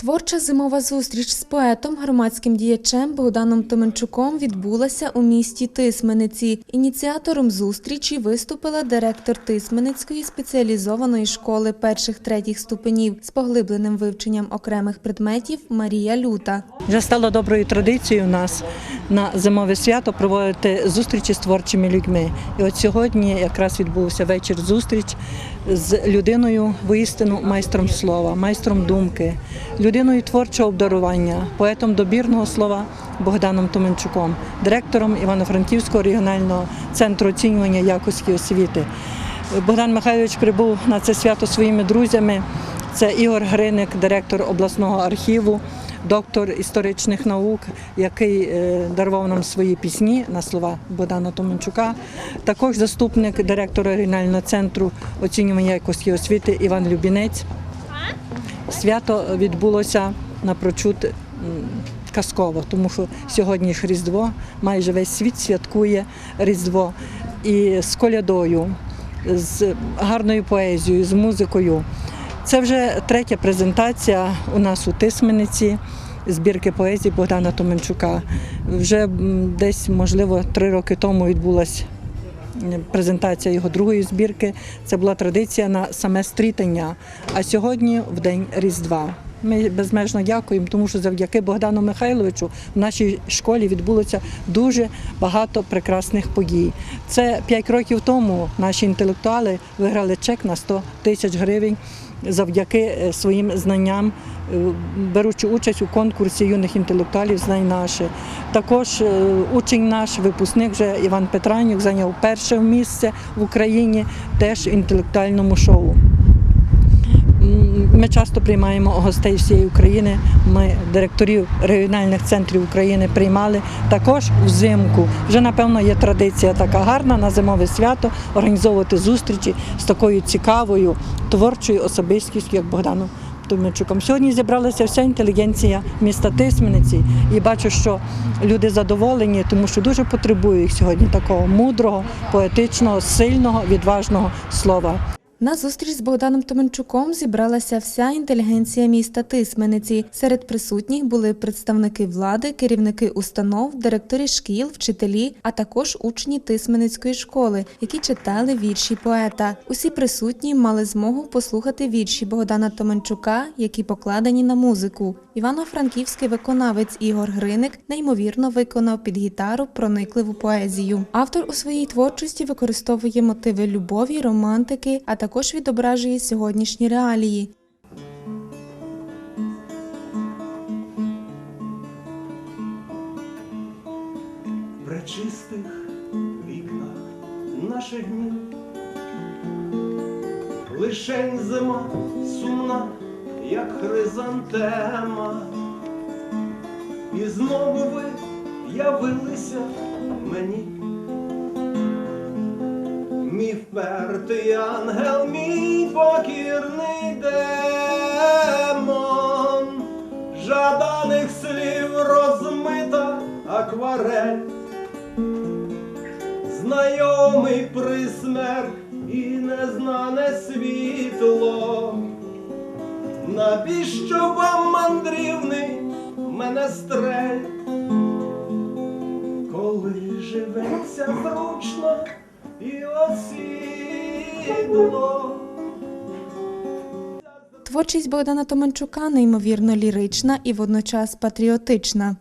Творча зимова зустріч з поетом, громадським діячем Богданом Томенчуком відбулася у місті Тисмениці. Ініціатором зустрічі виступила директор Тисменицької спеціалізованої школи перших третіх ступенів з поглибленим вивченням окремих предметів Марія Люта. Вже стало доброю традицією у нас на зимове свято проводити зустрічі з творчими людьми. І от сьогодні якраз відбувся вечір зустріч з людиною воістину майстром слова, майстром думки, людиною творчого обдарування, поетом добірного слова Богданом Томенчуком, директором Івано-Франківського регіонального центру оцінювання якості освіти. Богдан Михайлович прибув на це свято своїми друзями. Це Ігор Гриник, директор обласного архіву, доктор історичних наук, який е, дарував нам свої пісні на слова Богдана Томенчука. Також заступник директора регіонального центру оцінювання якості освіти Іван Любінець. Свято відбулося напрочуд казково, тому що сьогодні ж Різдво, майже весь світ святкує Різдво і з колядою, з гарною поезією, з музикою. Це вже третя презентація у нас у Тисмениці збірки поезії Богдана Томенчука. Вже десь, можливо, три роки тому відбулася презентація його другої збірки. Це була традиція на саме стрітання. А сьогодні в день Різдва. Ми безмежно дякуємо, тому що завдяки Богдану Михайловичу в нашій школі відбулося дуже багато прекрасних подій. Це п'ять років тому наші інтелектуали виграли чек на 100 тисяч гривень завдяки е, своїм знанням, е, беручи участь у конкурсі юних інтелектуалів Знай наше. Також е, учень наш, випускник вже Іван Петранюк, зайняв перше місце в Україні теж в інтелектуальному шоу. Ми часто приймаємо гостей всієї України. Ми директорів регіональних центрів України приймали також взимку. Вже напевно є традиція така гарна на зимове свято організовувати зустрічі з такою цікавою творчою особистістю, як Богданом Томичуком. Сьогодні зібралася вся інтелігенція міста Тисмениці і бачу, що люди задоволені, тому що дуже потребують сьогодні такого мудрого, поетичного, сильного, відважного слова. На зустріч з Богданом Томенчуком зібралася вся інтелігенція міста Тисмениці. Серед присутніх були представники влади, керівники установ, директори шкіл, вчителі, а також учні Тисменицької школи, які читали вірші поета. Усі присутні мали змогу послухати вірші Богдана Томенчука, які покладені на музику. Івано-франківський виконавець Ігор Гриник неймовірно виконав під гітару проникливу поезію. Автор у своїй творчості використовує мотиви любові, романтики, а також відображує сьогоднішні реалії. при чистих вікнах наших днів. Лишень зима сумна, як хризантема, і знову ви явилися мені. Мій впертий ангел, мій покірний демон, жаданих слів розмита акварель, знайомий присмерк і незнане світло. Навіщо вам мандрівний мене стрель, коли живеться зручно і осідло? Творчість Богдана Томенчука неймовірно лірична і водночас патріотична.